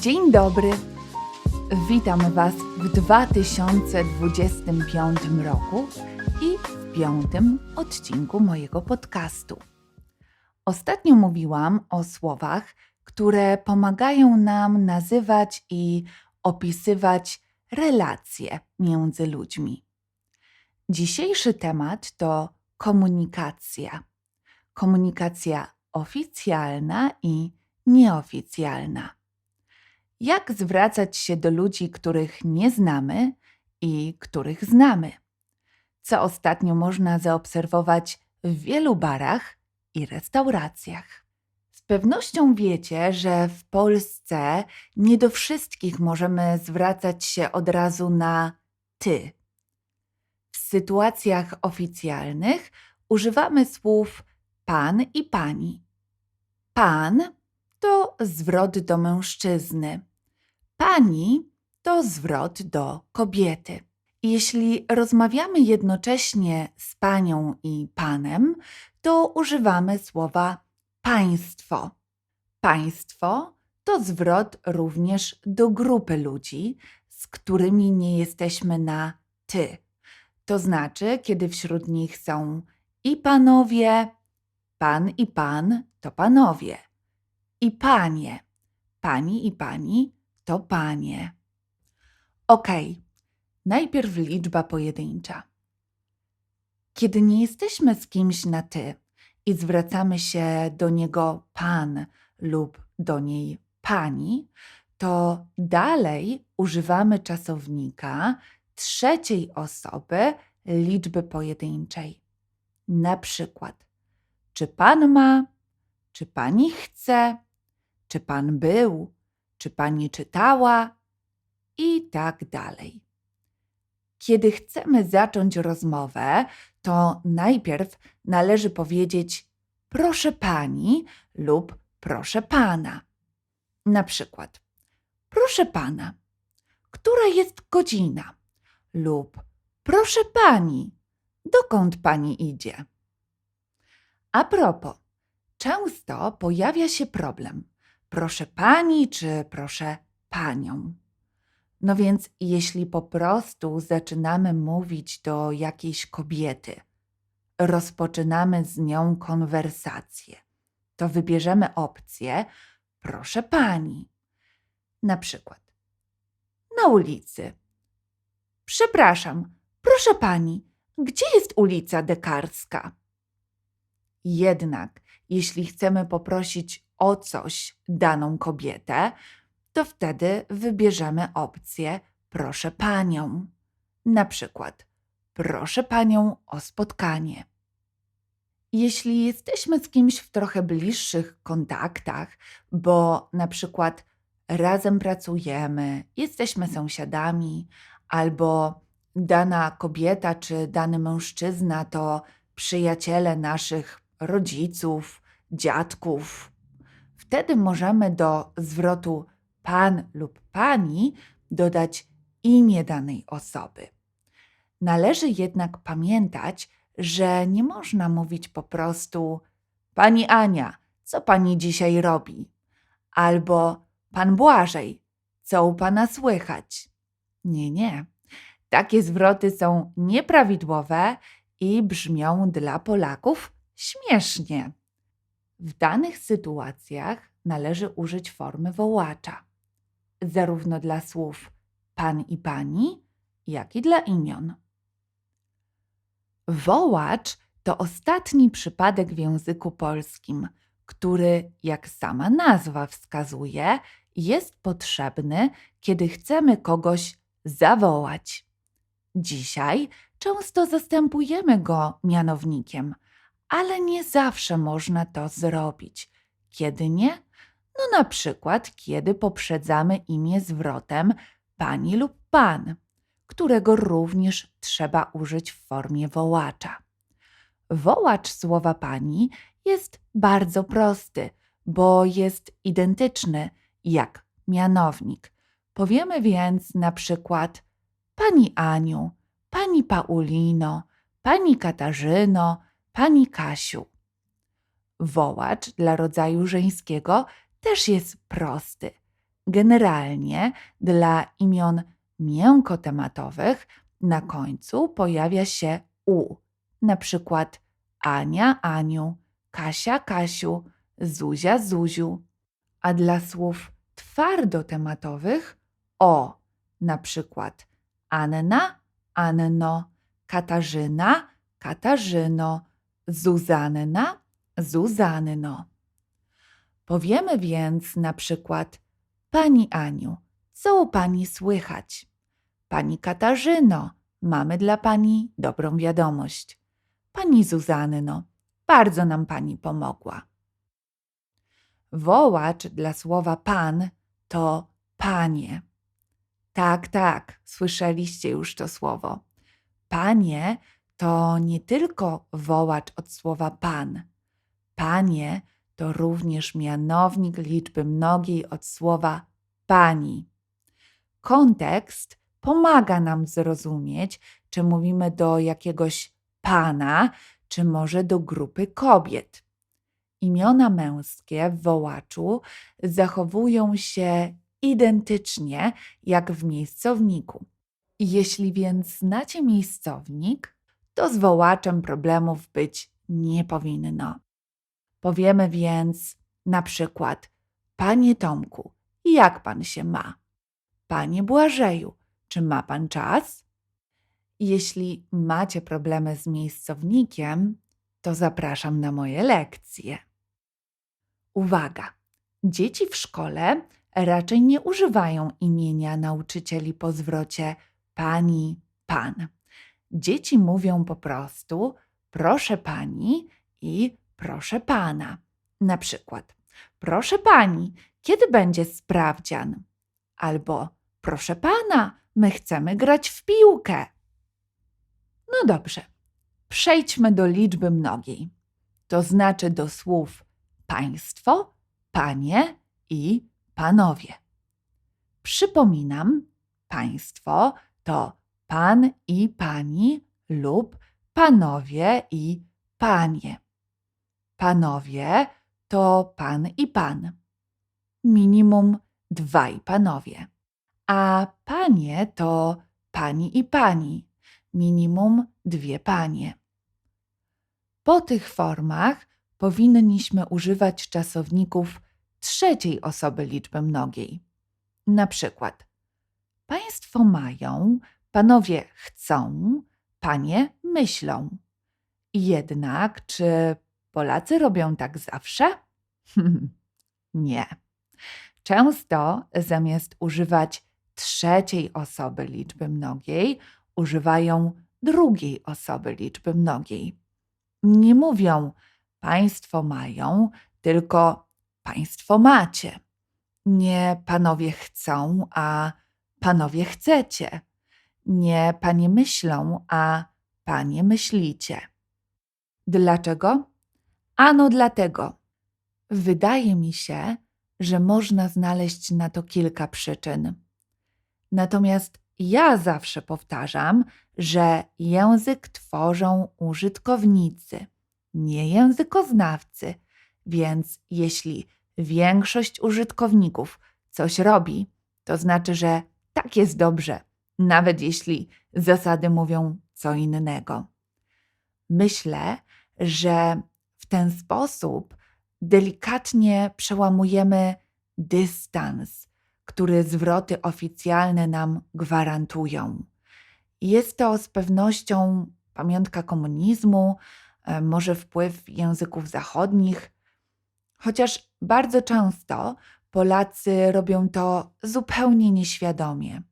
Dzień dobry. Witam Was w 2025 roku i w piątym odcinku mojego podcastu. Ostatnio mówiłam o słowach, które pomagają nam nazywać i opisywać relacje między ludźmi. Dzisiejszy temat to komunikacja. Komunikacja oficjalna i nieoficjalna. Jak zwracać się do ludzi, których nie znamy i których znamy? Co ostatnio można zaobserwować w wielu barach i restauracjach. Z pewnością wiecie, że w Polsce nie do wszystkich możemy zwracać się od razu na ty. W sytuacjach oficjalnych używamy słów pan i pani. Pan to zwrot do mężczyzny. Pani to zwrot do kobiety. Jeśli rozmawiamy jednocześnie z panią i panem, to używamy słowa państwo. Państwo to zwrot również do grupy ludzi, z którymi nie jesteśmy na ty. To znaczy, kiedy wśród nich są i panowie, pan i pan to panowie, i panie, pani i pani to panie. Okej, najpierw liczba pojedyncza. Kiedy nie jesteśmy z kimś na ty i zwracamy się do niego pan lub do niej pani, to dalej używamy czasownika trzeciej osoby liczby pojedynczej. Na przykład, czy pan ma, czy pani chce, czy pan był, czy pani czytała i tak dalej. Kiedy chcemy zacząć rozmowę, to najpierw należy powiedzieć proszę pani lub proszę pana. Na przykład, proszę pana, która jest godzina? Lub proszę pani, dokąd pani idzie? A propos, często pojawia się problem proszę pani czy proszę panią. No więc, jeśli po prostu zaczynamy mówić do jakiejś kobiety, rozpoczynamy z nią konwersację, to wybierzemy opcję proszę pani. Na przykład na ulicy. Przepraszam, proszę pani, gdzie jest ulica Dekarska? Jednak, jeśli chcemy poprosić o coś daną kobietę, to wtedy wybierzemy opcję proszę panią. Na przykład proszę panią o spotkanie. Jeśli jesteśmy z kimś w trochę bliższych kontaktach, bo na przykład razem pracujemy, jesteśmy sąsiadami, albo dana kobieta czy dany mężczyzna to przyjaciele naszych rodziców, dziadków, wtedy możemy do zwrotu pan lub pani dodać imię danej osoby. Należy jednak pamiętać, że nie można mówić po prostu Pani Ania, co pani dzisiaj robi? Albo Pan Błażej, co u pana słychać? Nie, nie. Takie zwroty są nieprawidłowe i brzmią dla Polaków śmiesznie. W danych sytuacjach należy użyć formy wołacza, zarówno dla słów pan i pani, jak i dla imion. Wołacz to ostatni przypadek w języku polskim, który, jak sama nazwa wskazuje, jest potrzebny, kiedy chcemy kogoś zawołać. Dzisiaj często zastępujemy go mianownikiem, ale nie zawsze można to zrobić. Kiedy nie? No na przykład, kiedy poprzedzamy imię zwrotem pani lub pan, którego również trzeba użyć w formie wołacza. Wołacz słowa pani jest bardzo prosty, bo jest identyczny jak mianownik. Powiemy więc na przykład pani Aniu, pani Paulino, pani Katarzyno, pani Kasiu. Wołacz dla rodzaju żeńskiego też jest prosty. Generalnie dla imion miękkotematowych na końcu pojawia się u, na przykład Ania, Aniu, Kasia, Kasiu, Zuzia, Zuziu. A dla słów twardotematowych o, na przykład Anna, Anno, Katarzyna, Katarzyno, Zuzanna, Zuzanno. Powiemy więc na przykład Pani Aniu, co u Pani słychać? Pani Katarzyno, mamy dla Pani dobrą wiadomość. Pani Zuzanno, bardzo nam Pani pomogła. Wołacz dla słowa pan to panie. Tak, tak, słyszeliście już to słowo. Panie to nie tylko wołacz od słowa pan. Panie to również mianownik liczby mnogiej od słowa pani. Kontekst pomaga nam zrozumieć, czy mówimy do jakiegoś pana, czy może do grupy kobiet. Imiona męskie w wołaczu zachowują się identycznie jak w miejscowniku. Jeśli więc znacie miejscownik, to z wołaczem problemów być nie powinno. Powiemy więc na przykład: Panie Tomku, jak pan się ma? Panie Błażeju, czy ma pan czas? Jeśli macie problemy z miejscownikiem, to zapraszam na moje lekcje. Uwaga! Dzieci w szkole raczej nie używają imienia nauczycieli po zwrocie pani, pan. Dzieci mówią po prostu proszę pani i proszę pana. Na przykład, proszę pani, kiedy będzie sprawdzian? Albo proszę pana, my chcemy grać w piłkę. No dobrze, przejdźmy do liczby mnogiej, to znaczy do słów państwo, panie i panowie. Przypominam, państwo to pan i pani lub panowie i panie. Panowie to pan i pan. Minimum dwaj panowie. A panie to pani i pani. Minimum dwie panie. Po tych formach powinniśmy używać czasowników trzeciej osoby liczby mnogiej. Na przykład Państwo mają, panowie chcą, panie myślą. Jednak czy Polacy robią tak zawsze? Nie. Często zamiast używać trzeciej osoby liczby mnogiej, używają drugiej osoby liczby mnogiej. Nie mówią Państwo mają, tylko Państwo macie. Nie panowie chcą, a panowie chcecie. Nie panie myślą, a panie myślicie. Dlaczego? Ano dlatego. Wydaje mi się, że można znaleźć na to kilka przyczyn. Natomiast ja zawsze powtarzam, że język tworzą użytkownicy, nie językoznawcy, więc jeśli większość użytkowników coś robi, to znaczy, że tak jest dobrze, nawet jeśli zasady mówią co innego. Myślę, że w ten sposób delikatnie przełamujemy dystans, który zwroty oficjalne nam gwarantują. Jest to z pewnością pamiątka komunizmu, e, może wpływ języków zachodnich, chociaż bardzo często Polacy robią to zupełnie nieświadomie.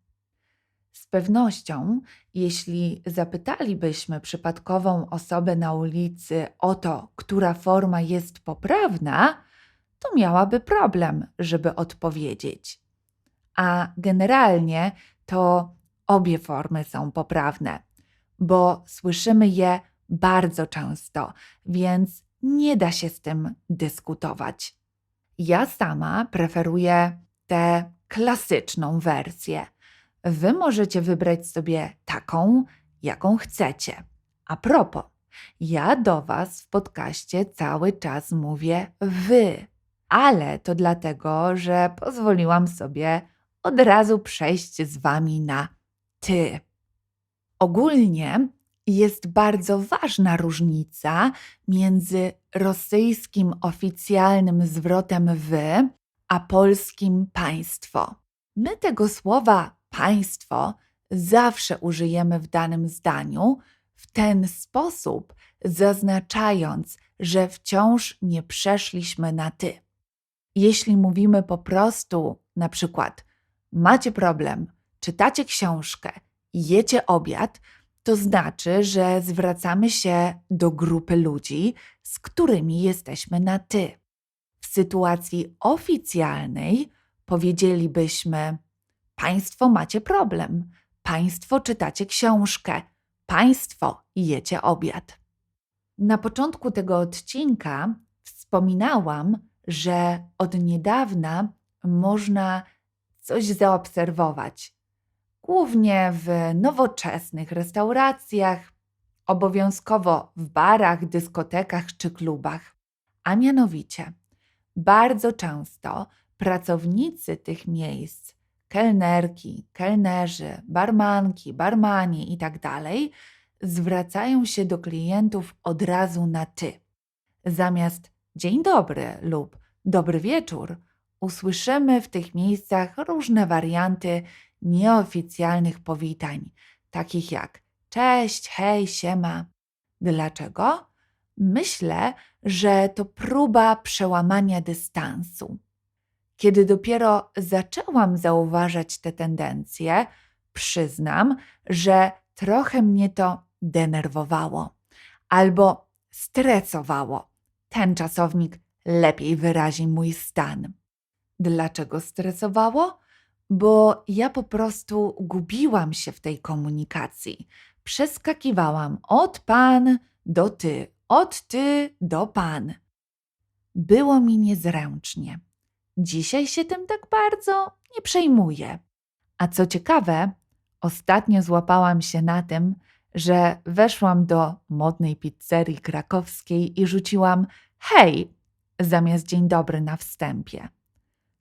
Pewnością, jeśli zapytalibyśmy przypadkową osobę na ulicy o to, która forma jest poprawna, to miałaby problem, żeby odpowiedzieć. A generalnie to obie formy są poprawne, bo słyszymy je bardzo często, więc nie da się z tym dyskutować. Ja sama preferuję tę klasyczną wersję. Wy możecie wybrać sobie taką, jaką chcecie. A propos, ja do Was w podcaście cały czas mówię wy, ale to dlatego, że pozwoliłam sobie od razu przejść z wami na ty. Ogólnie jest bardzo ważna różnica między rosyjskim oficjalnym zwrotem wy, a polskim państwo. My tego słowa państwo zawsze użyjemy w danym zdaniu w ten sposób, zaznaczając, że wciąż nie przeszliśmy na ty. Jeśli mówimy po prostu, na przykład, macie problem, czytacie książkę, jecie obiad, to znaczy, że zwracamy się do grupy ludzi, z którymi jesteśmy na ty. W sytuacji oficjalnej powiedzielibyśmy: Państwo macie problem, Państwo czytacie książkę, Państwo jecie obiad. Na początku tego odcinka wspominałam, że od niedawna można coś zaobserwować. Głównie w nowoczesnych restauracjach, obowiązkowo w barach, dyskotekach czy klubach. A mianowicie, bardzo często pracownicy tych miejsc, kelnerki, kelnerzy, barmanki, barmani itd., zwracają się do klientów od razu na ty. Zamiast dzień dobry lub dobry wieczór, usłyszymy w tych miejscach różne warianty nieoficjalnych powitań, takich jak cześć, hej, siema. Dlaczego? Myślę, że to próba przełamania dystansu. Kiedy dopiero zaczęłam zauważać te tendencje, przyznam, że trochę mnie to denerwowało albo stresowało. Ten czasownik lepiej wyrazi mój stan. Dlaczego stresowało? Bo ja po prostu gubiłam się w tej komunikacji. Przeskakiwałam od pan do ty, od ty do pan. Było mi niezręcznie. Dzisiaj się tym tak bardzo nie przejmuję. A co ciekawe, ostatnio złapałam się na tym, że weszłam do modnej pizzerii krakowskiej i rzuciłam hej zamiast dzień dobry na wstępie.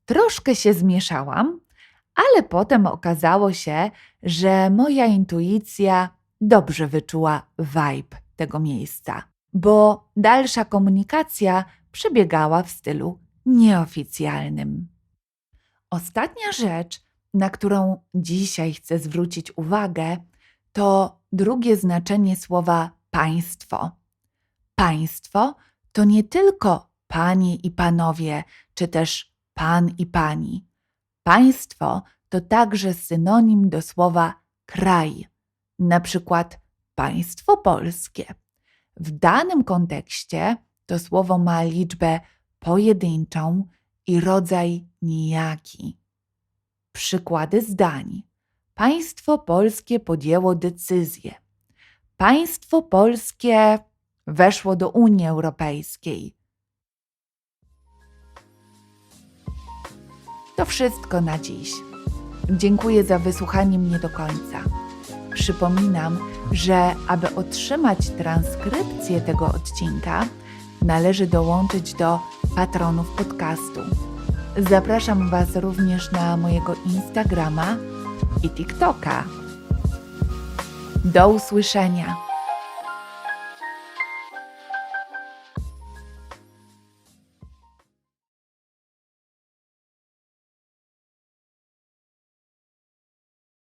Troszkę się zmieszałam, ale potem okazało się, że moja intuicja dobrze wyczuła vibe tego miejsca, bo dalsza komunikacja przebiegała w stylu nieoficjalnym. Ostatnia rzecz, na którą dzisiaj chcę zwrócić uwagę, to drugie znaczenie słowa państwo. Państwo to nie tylko panie i panowie, czy też pan i pani. Państwo to także synonim do słowa kraj, na przykład państwo polskie. W danym kontekście to słowo ma liczbę pojedynczą i rodzaj nijaki. Przykłady zdań. Państwo polskie podjęło decyzję. Państwo polskie weszło do Unii Europejskiej. To wszystko na dziś. Dziękuję za wysłuchanie mnie do końca. Przypominam, że aby otrzymać transkrypcję tego odcinka, należy dołączyć do patronów podcastu. Zapraszam Was również na mojego Instagrama i TikToka. Do usłyszenia.